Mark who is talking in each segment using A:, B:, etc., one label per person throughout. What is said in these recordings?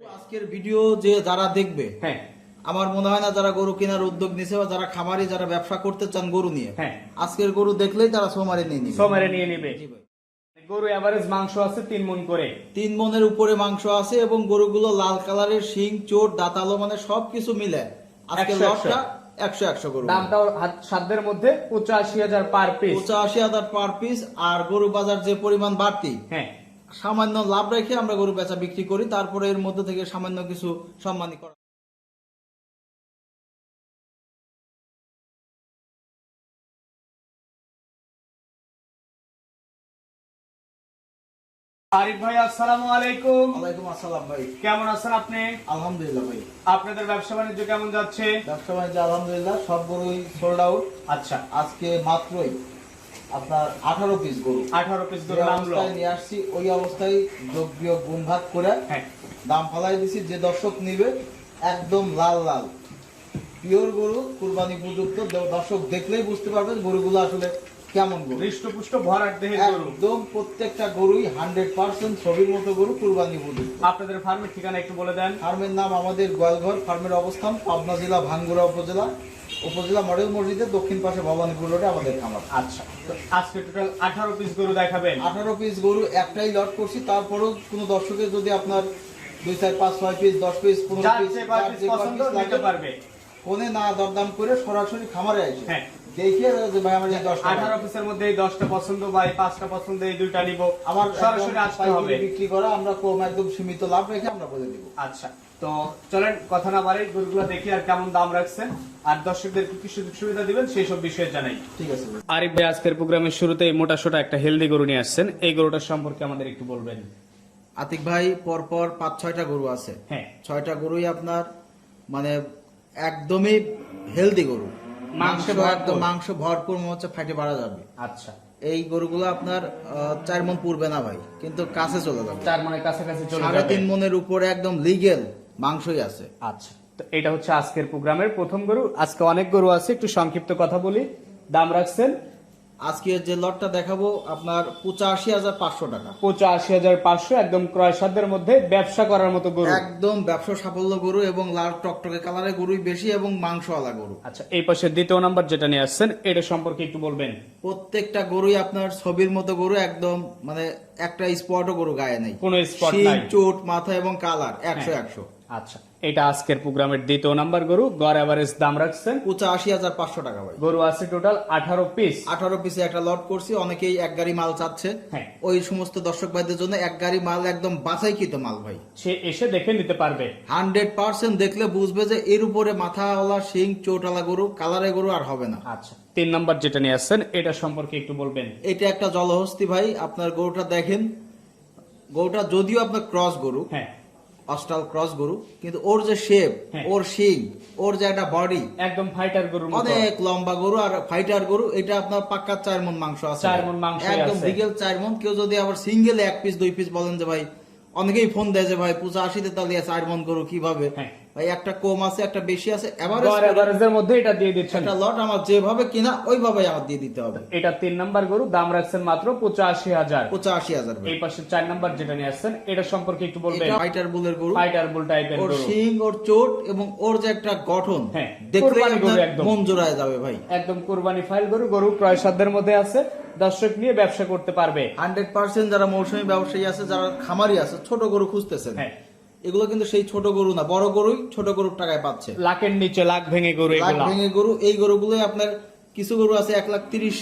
A: আজকের ভিডিও যে যারা দেখবে
B: হ্যাঁ।
A: আমার মনে হয় না যারা গরু কেনার উদ্যোগ নিছে বা যারা খামারি যারা ব্যবসা করতে চান গরু নিয়ে
B: হ্যাঁ।
A: আজকের গরু দেখলেই তারা সোমারে নিয়ে নিবে।
B: সোমারে নিয়ে নেবে।
A: জি ভাই।
B: গরু এভারেজ মাংস আছে তিন মন করে।
A: তিন মনের উপরে মাংস আছে এবং গরুগুলো লাল কালারের শিং চোট দাঁতালো মানে সবকিছু মিলে আজকের
B: একশো,
A: লটটা একশো। একশো গরু।
B: দামটাও হাত- সাধ্যের মধ্যে পঁচাশি হাজার পার পিস
A: পঁচাশি হাজার পার পিস আর গরু বাজার যে পরিমাণ বাড়তি
B: হ্যাঁ।
A: সামান্য লাভ রেখে আমরা গরু বেচা বিক্রি করি তারপরে এর মধ্যে থেকে সামান্য কিছু সম্মানী করা।
B: আরিফ ভাই আসসালামু আলাইকুম।
A: ওয়ালাইকুম আসসালাম ভাই।
B: কেমন আছেন আপনি?
A: আলহামদুলিল্লাহ ভাই।
B: আপনাদের ব্যবসা বাণিজ্য কেমন যাচ্ছে?
A: ব্যবসা বাণিজ্য আলহামদুলিল্লাহ সব গরুই সোল্ড আউট
B: আচ্ছা।
A: আজকে মাত্রই আপনার আঠারো পিস গরু।
B: আঠারো পিস গরু
A: অবস্থায় নিয়ে আসছি ওই অবস্থায় যোগ বিয়োগ গুণ ভাগ করে
B: হ্যাঁ।
A: দাম ফালাই দিছি যে দর্শক নিবে একদম লাল লাল। পিওর গরু কুরবানি উপযুক্ত দর্শক দেখলেই বুঝতে পারবেন গরুগুলো আসলে কেমন গরু।
B: হৃষ্টপুষ্ট ভরাট দেহের গরু।
A: একদম প্রত্যেকটা গরুই হান্ড্রেড পার্সেন্ট ছবির মতো গরু কুরবানি উপযুক্ত।
B: আপনাদের ফার্মের ঠিকানা একটু বলে দেন।
A: ফার্মের নাম আমাদের গোয়ালঘর ফার্মের অবস্থান পাবনা জেলা ভাঙ্গুড়া উপজেলা। উপজেলা মডেল মসজিদের দক্ষিণ পাশে ভবানীপুর রোডে আমাদের খামার।
B: আচ্ছা আজকে টোটাল আঠারো পিস গরু দেখাবেন?
A: আঠারো পিস গরু একটাই লট করছি তারপরেও কোনো দর্শকের যদি আপনার দুই চার পাঁচ ছয় পিস দশ পিস পনেরো পিস
B: যে কয় পিস
A: লাগে,
B: পারবে।
A: ফোনে না দরদাম করে সরাসরি খামারে আসে।
B: হ্যাঁ।
A: দেখিয়ে যে ভাই আমার এই দশটা
B: আঠারো পিসের মধ্যে এই দশটা পছন্দ বা এই পাঁচটা পছন্দ এই দুইটা নিব।
A: আমার
B: সরাসরি আসতে হবে।
A: বিক্রি করা আমরা কম একদম সীমিত লাভ রেখে আমরা বলে দিব।
B: আচ্ছা। তো চলেন কথা না বাড়ি গরুগুলো দেখি আর কেমন দাম রাখছেন। আর দর্শকদের কি কি সুযোগ সুবিধা দিবেন সেই সব বিষয়ে জানাই।
A: ঠিক আছে
B: আরিফ ভাই আজকের প্রোগ্রামের শুরুতেই মোটা সোটা একটা হেলদি গরু নিয়ে আসছেন। এই গরুটার সম্পর্কে আমাদের একটু বলবেন।
A: আতিক ভাই পরপর পাঁচ ছয়টা গরু আছে।
B: হ্যাঁ।
A: ছয়টা গরুই আপনার মানে একদমই হেলদি গরু। মাংস একদম মাংস ভরপুর মনে হচ্ছে ফাইটে বাড়া যাবে।
B: আচ্ছা।
A: এই গরুগুলো আপনার আহ, চার মন পূর্বে না ভাই কিন্তু কাছে চলে যাবে।
B: চার মানে কাছাকাছি চলে
A: সাড়ে
B: যাবে।
A: তিন মনের উপরে একদম লিগেল মাংসই আছে।
B: আচ্ছা তো এটা হচ্ছে আজকের প্রোগ্রামের প্রথম গরু। আজকে অনেক গরু আছে একটু সংক্ষিপ্ত কথা বলি। দাম রাখছেন?
A: আজকে যে লটটা দেখাবো আপনার পঁচাশি হাজার পাঁচশো টাকা।
B: পঁচাশি হাজার পাঁচশো একদম ক্রয় সাধ্যের মধ্যে ব্যবসা করার মতো গরু।
A: একদম ব্যবসা সাফল্য গরু এবং লাল টকটকে কালারের গরুই বেশি এবং মাংসওয়ালা গরু।
B: আচ্ছা এই পাশে দ্বিতীয় নাম্বার যেটা নিয়ে আসছেন এটা সম্পর্কে একটু বলবেন।
A: প্রত্যেকটা গরুই আপনার ছবির মতো গরু একদম মানে একটা স্পটও গরু গায়ে নেই।
B: কোনো
A: স্পট
B: নাই।
A: চোট মাথা এবং কালার একশো। একশো।
B: আচ্ছা এটা আজকের প্রোগ্রামের দ্বিতীয় নাম্বার গরু। গড় এভারেজ দাম রাখছেন
A: পঁচাশি হাজার পাঁচশো টাকা ভাই।
B: গরু আছে টোটাল আঠারো পিস
A: আঠারো পিসে একটা লট করছি অনেকেই এক গাড়ি মাল চাচ্ছে।
B: হ্যাঁ।
A: ওই সমস্ত দর্শক ভাইদের জন্য এক গাড়ি মাল একদম বাছাইকৃত মাল ভাই।
B: সে এসে দেখে নিতে পারবে।
A: হান্ড্রেড পার্সেন্ট দেখলে বুঝবে যে এর উপরে মাথাওয়ালা শিং চোটালা গরু কালারে গরু আর হবে না।
B: আচ্ছা তিন নাম্বার যেটা নিয়ে আসছেন এটা সম্পর্কে একটু বলবেন।
A: এটা একটা জলহস্তি ভাই আপনার গরুটা দেখেন। গরুটা যদিও আপনার ক্রস গরু
B: হ্যাঁ।
A: অস্টাল ক্রস গরু কিন্তু ওর যে শেপ
B: হ্যাঁ।
A: ওর শিং ওর যে একটা বডি
B: একদম ফাইটার গরু
A: অনেক লম্বা গরু আর ফাইটার গরু এটা আপনার পাক্কা চার মন মাংস আছে
B: চার মন মাংস
A: একদম। বিকেল চার মন কেউ যদি আবার সিঙ্গেল এক পিস দুই পিস বলেন যে ভাই অনেকেই ফোন দেয় যে ভাই পূজা আসিতে তাহলে চার মন গরু কীভাবে
B: হ্যাঁ।
A: ভাই একটা কম আছে একটা বেশি আছে। এভারেজ
B: এভারেজের মধ্যে এটা দিয়ে দিচ্ছেন।
A: একটা লট আমার যেভাবে কিনা ওইভাবে আমার দিয়ে দিতে হবে।
B: এটা তিন নাম্বার গরু দাম রাখছেন মাত্র পঁচাশি হাজার।
A: পঁচাশি হাজার
B: এই পাশে চার নাম্বার যেটা নিয়ে আসছেন এটা সম্পর্কে একটু বলবেন।
A: এটা ফাইটার বুলের গরু।
B: ফাইটার বুল টাইপের
A: ওর শিং ওর চোট এবং ওর যে একটা গঠন
B: হ্যাঁ,
A: দেখলে মন জোড়ায় যাবে ভাই।
B: একদম কোরবানি ফাইল গরু গরু ক্রয় সাধ্যের মধ্যে আছে। দর্শক নিয়ে ব্যবসা করতে পারবে।
A: হান্ড্রেড পার্সেন্ট যারা মৌসুমী ব্যবসায়ী আছে যারা খামারি আছে ছোট গরু খুঁজতেছেন।
B: হ্যাঁ।
A: এগুলো কিন্তু সেই ছোট গরু না বড় গরুই ছোট গরুর টাকায় পাচ্ছে।
B: লাখের নিচে লাখ ভেঙে গরু
A: লাখ ভেঙে গরু এই গরুগুলোই আপনার কিছু গরু আছে এক লাখ তিরিশ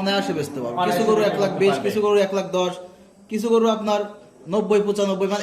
A: অনায়াসে বেচতে পারবে। কিছু গরু এক লাখ বিশ কিছু গরু এক লাখ দশ কিছু গরু আপনার নব্বই পঁচানব্বই মানে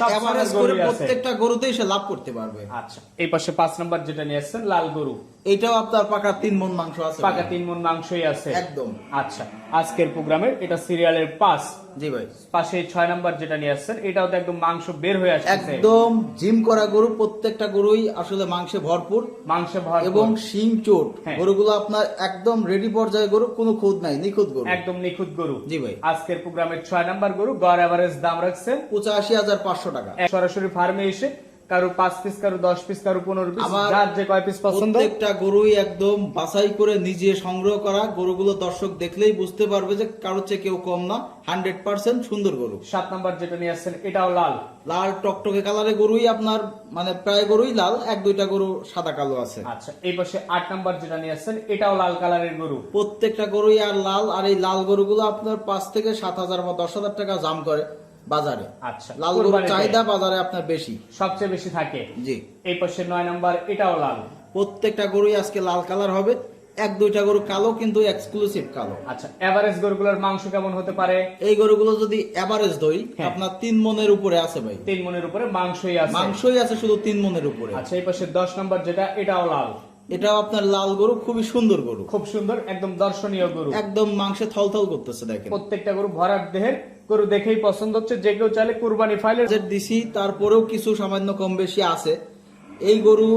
A: করে প্রত্যেকটা গরুতেই সে লাভ করতে পারবে।
B: আচ্ছা এই পাশে পাঁচ নাম্বার যেটা নিয়ে আসছেন লাল গরু।
A: এটাও আপনার পাকা তিন মন মাংস আছে
B: পাকা তিন মন মাংসই আছে।
A: একদম।
B: আচ্ছা আজকের প্রোগ্রামের এটা সিরিয়ালের পাঁচ
A: জি ভাই।
B: পাশে ছয় নাম্বার যেটা নিয়ে আসছেন এটাও তো একদম মাংস বের হয়ে আসছে।
A: একদম জিম করা গরু প্রত্যেকটা গরুই আসলে মাংসে ভরপুর।
B: মাংস ভর
A: এবং শিং চোট
B: হ্যাঁ।
A: গরুগুলো আপনার একদম রেডি পর্যায়ে গরু কোনো খুদ নাই নিখুঁত গরু।
B: একদম নিখুঁত গরু।
A: জি ভাই।
B: আজকের প্রোগ্রামের ছয় নাম্বার গরু গড় এভারেজ দাম রাখছেন
A: পঁচাশি হাজার পাঁচশো টাকা।
B: সরাসরি ফার্মে এসে কারও পাঁচ পিস কারও দশ পিস কারও পনেরো পিস যার যে কয় পিস পছন্দ।
A: প্রত্যেকটা গরুই একদম বাছাই করে নিজে সংগ্রহ করা। গরুগুলো দর্শক দেখলেই বুঝতে পারবে যে চেয়ে কেউ কম না হান্ড্রেড পার্সেন্ট সুন্দর গরু।
B: সাত নাম্বার যেটা নিয়ে আসছেন এটাও লাল।
A: লাল টকটকে কালারের গরুই আপনার মানে প্রায় গরুই লাল এক দুইটা গরু সাদা কালো আছে।
B: আচ্ছা এই পাশে আট নাম্বার যেটা নিয়ে আসছেন এটাও লাল কালারের গরু।
A: প্রত্যেকটা গরুই আর লাল আর এই লাল গরুগুলো আপনার পাঁচ থেকে সাত হাজার বা দশ হাজার টাকা দাম করে। বাজারে।
B: আচ্ছা
A: লাল গরুর চাহিদা বাজারে আপনার বেশি।
B: সবচেয়ে বেশি থাকে?
A: জি।
B: এই পাশে নয় নাম্বার এটাও লাল।
A: প্রত্যেকটা গরুই আজকে লাল কালার হবে। এক দুইটা গরু কালো কিন্তু এক্সক্লুসিভ কালো।
B: আচ্ছা এভারেজ গরুগুলোর মাংস কেমন হতে পারে?
A: এই গরুগুলো যদি এভারেজ দই
B: হ্যাঁ।
A: আপনার তিন মনের উপরে আছে ভাই।
B: তিন মনের উপরে মাংসই আছে।
A: মাংসই আছে শুধু তিন মনের উপরে।
B: আচ্ছা এই পাশে দশ নম্বর যেটা এটাও লাল।
A: এটাও আপনার লাল গরু খুবই সুন্দর গরু।
B: খুব সুন্দর একদম দর্শনীয় গরু।
A: একদম মাংসে থলথল করতেছে দেখেন।
B: প্রত্যেকটা গরু ভরাট দেহের গরু দেখেই পছন্দ হচ্ছে যে কেউ চাইলে কুরবানি ফাইলের
A: বাজেট দিছি তারপরেও কিছু সামান্য কম বেশি আছে এই গরু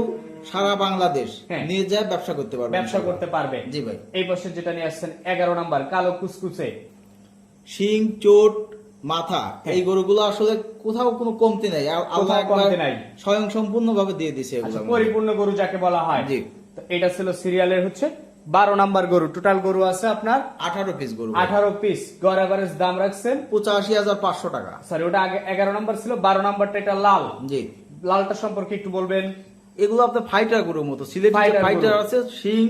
A: সারা বাংলাদেশ
B: হ্যাঁ।
A: নিয়ে যায় ব্যবসা করতে পারবে
B: ব্যবসা করতে পারবে
A: জি ভাই
B: এই পাশে যেটা নিয়ে আসছেন এগারো নাম্বার কালো কুচকুচে
A: শিং চোট মাথা
B: হ্যাঁ।
A: এই গরুগুলো আসলে কোথাও কোনো কমতি নাই আল্লাহ
B: কমতি নাই।
A: স্বয়ং সম্পূর্ণ ভাবে দিয়ে দিছে
B: আচ্ছা পরিপূর্ণ গরু যাকে বলা হয়
A: জি।
B: তো এটা ছিল সিরিয়ালের হচ্ছে বারো নাম্বার গরু। টোটাল গরু আছে আপনার
A: আঠারো পিস গরু।
B: আঠারো পিস গড় এভারেজ দাম রাখছেন
A: পঁচাশি হাজার পাঁচশো টাকা।
B: সরি ওটা আগে এগারো নাম্বার ছিল বারো নাম্বারটা এটা লাল।
A: জি।
B: লালটা সম্পর্কে একটু বলবেন।
A: এগুলো আপনার ফাইটার গরুর মতো। সিলেটি ফাইটার আছে শিং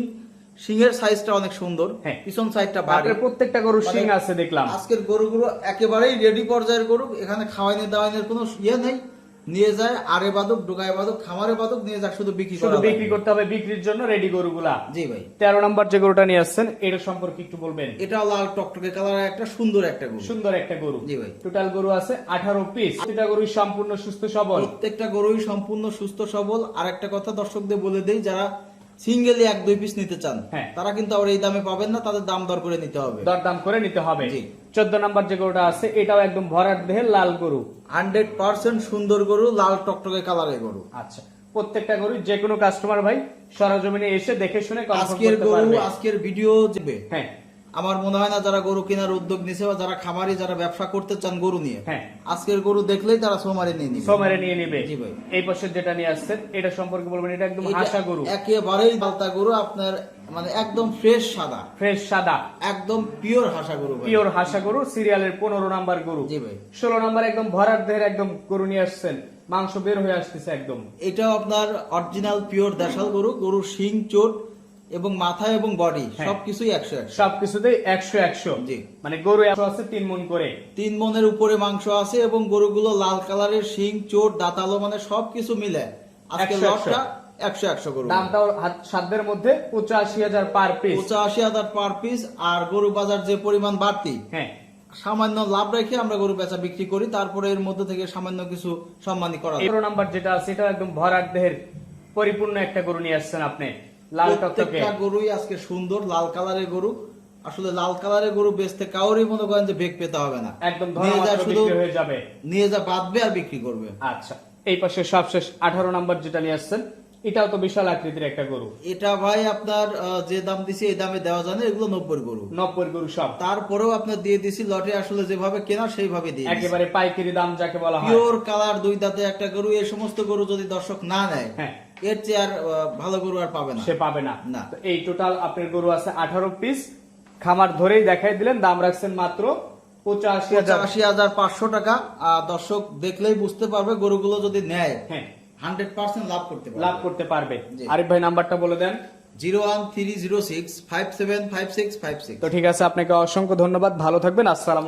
A: শিংয়ের সাইজটা অনেক সুন্দর।
B: হ্যাঁ।
A: পিছন সাইডটা ভারী
B: প্রত্যেকটা গরু
A: মানে
B: শিং আছে দেখলাম।
A: আজকের গরুগুলো একেবারেই রেডি পর্যায়ের গরু। এখানে খাওয়াইনি দাওয়াইনের কোনো ইয়ে নেই। নিয়ে যায় আরে বাদক ডুগায় বাদক খামারে বাদক নিয়ে যায় শুধু বিক্রি
B: শুধু বিক্রি করতে হবে বিক্রির জন্য রেডি গরুগুলা।
A: জি ভাই।
B: তেরো নাম্বার যে গরুটা নিয়ে আসছেন এটা সম্পর্কে একটু বলবেন?
A: এটা লাল টকটকে কালার একটা সুন্দর একটা গরু।
B: সুন্দর একটা গরু।
A: জি ভাই।
B: টোটাল গরু আছে আঠারো পিস প্রতিটা গরুই সম্পূর্ণ সুস্থ সবল।
A: প্রত্যেকটা গরুই সম্পূর্ণ সুস্থ সবল। আর একটা কথা দর্শকদের বলে দেই যারা সিঙ্গেলি এক দুই পিস নিতে চান
B: হ্যাঁ।
A: তারা কিন্তু আবার এই দামে পাবেন না তাদের দাম দর করে নিতে হবে।
B: দর দাম করে নিতে হবে।
A: জি।
B: চোদ্দ নাম্বার যে গরুটা আছে এটাও একদম ভরাট দেহের লাল গরু।
A: হান্ড্রেড পার্সেন্ট সুন্দর গরু লাল টকটকে কালারের গরু।
B: আচ্ছা প্রত্যেকটা গরু যে কোনো কাস্টমার ভাই সরজমিনে এসে দেখে শুনে
A: আজকের গরু আজকের ভিডিও যাবে
B: হ্যাঁ।
A: আমার মনে হয় না যারা গরু কেনার উদ্যোগ নিছে বা যারা খামারি যারা ব্যবসা করতে চান গরু নিয়ে
B: হ্যাঁ।
A: আজকের গরু দেখলেই তারা সোমারি নিয়ে নিবে।
B: সোমারে নিয়ে নিবে।
A: জি ভাই।
B: এই পাশে যেটা নিয়ে আসছেন এটা সম্পর্কে বলবেন এটা একদম হাসা গরু।
A: একেবারেই পালতা গরু আপনার মানে একদম ফ্রেশ সাদা।
B: ফ্রেশ সাদা।
A: একদম পিওর হাসা গরু।
B: পিওর হাসা গরু সিরিয়ালের পনেরো নাম্বার গরু।
A: জি ভাই।
B: ষোলো নাম্বার একদম ভরাট দেহের একদম গরু নিয়ে আসছেন। মাংস বের হয়ে আসতেছে একদম।
A: এটাও আপনার অরিজিনাল পিওর দেশাল গরু গরুর শিং চোট এবং মাথা এবং বডি
B: হ্যাঁ।
A: সবকিছুই একশো একশো।
B: সবকিছুতেই একশো একশো।
A: জি।
B: মানে গরু একশো আছে তিন মন করে।
A: তিন মনের উপরে মাংস আছে এবং গরুগুলো লাল কালারের শিং চোট দাঁতালো মানে সবকিছু মিলে আজকে লটটা একশো একশো গরু
B: দামটাও সাধ্যের মধ্যে পঁচাশি হাজার পার পিস
A: পঁচাশি হাজার পার পিস আর গরু বাজার যে পরিমাণ বাড়তি
B: হ্যাঁ।
A: সামান্য লাভ রেখে আমরা গরু বেচা বিক্রি করি তারপরে এর মধ্যে থেকে সামান্য কিছু সম্মানী করা।
B: নাম্বার যেটা আছে এটা একদম ভরাট দেহের পরিপূর্ণ একটা গরু নিয়ে আসছেন আপনি। লাল
A: প্রত্যেকটা গরুই আজকে সুন্দর লাল কালারের গরু। আসলে লাল কালারের গরু বেচতে কাউরই মনে করেন যে বেগ পেতে হবে না।
B: একদম
A: নিয়ে যা শুধু
B: হয়ে যাবে।
A: নিয়ে যা বাঁধবে আর বিক্রি করবে।
B: আচ্ছা এই পাশে সবশেষ আঠারো নাম্বার যেটা নিয়ে আসছেন এটাও তো বিশাল আকৃতির একটা গরু।
A: এটা ভাই আপনার যে দাম দিছি এই দামে দেওয়া যায় না এগুলো নব্বই গরু।
B: নব্বই গরু সব।
A: তারপরেও আপনার দিয়ে দিছি লটে আসলে যেভাবে কেনা সেইভাবে দিয়ে
B: একেবারে পাইকারি দাম যাকে বলা হয়।
A: পিওর কালার দুই দাঁতে একটা গরু এই সমস্ত গরু যদি দর্শক না নেয়
B: হ্যাঁ।
A: এর চেয়ে আর ভালো গরু আর পাবে না।
B: সে পাবে না।
A: না।
B: এই টোটাল আপনার গরু আছে আঠারো পিস। খামার ধরেই দেখাই দিলেন দাম রাখছেন মাত্র পঁচাশি হাজার।
A: পাঁচশো টাকা। দর্শক দেখলেই বুঝতে পারবে গরুগুলো যদি নেয়
B: হ্যাঁ।
A: হান্ড্রেড পার্সেন্ট লাভ করতে পারবে।
B: লাভ করতে পারবে। আরিফ ভাই নাম্বারটা বলে দেন।
A: Zero one three zero six five seven five six five six.
B: তো ঠিক আছে আপনাকে অসংখ্য ধন্যবাদ। ভালো থাকবেন আসসালাম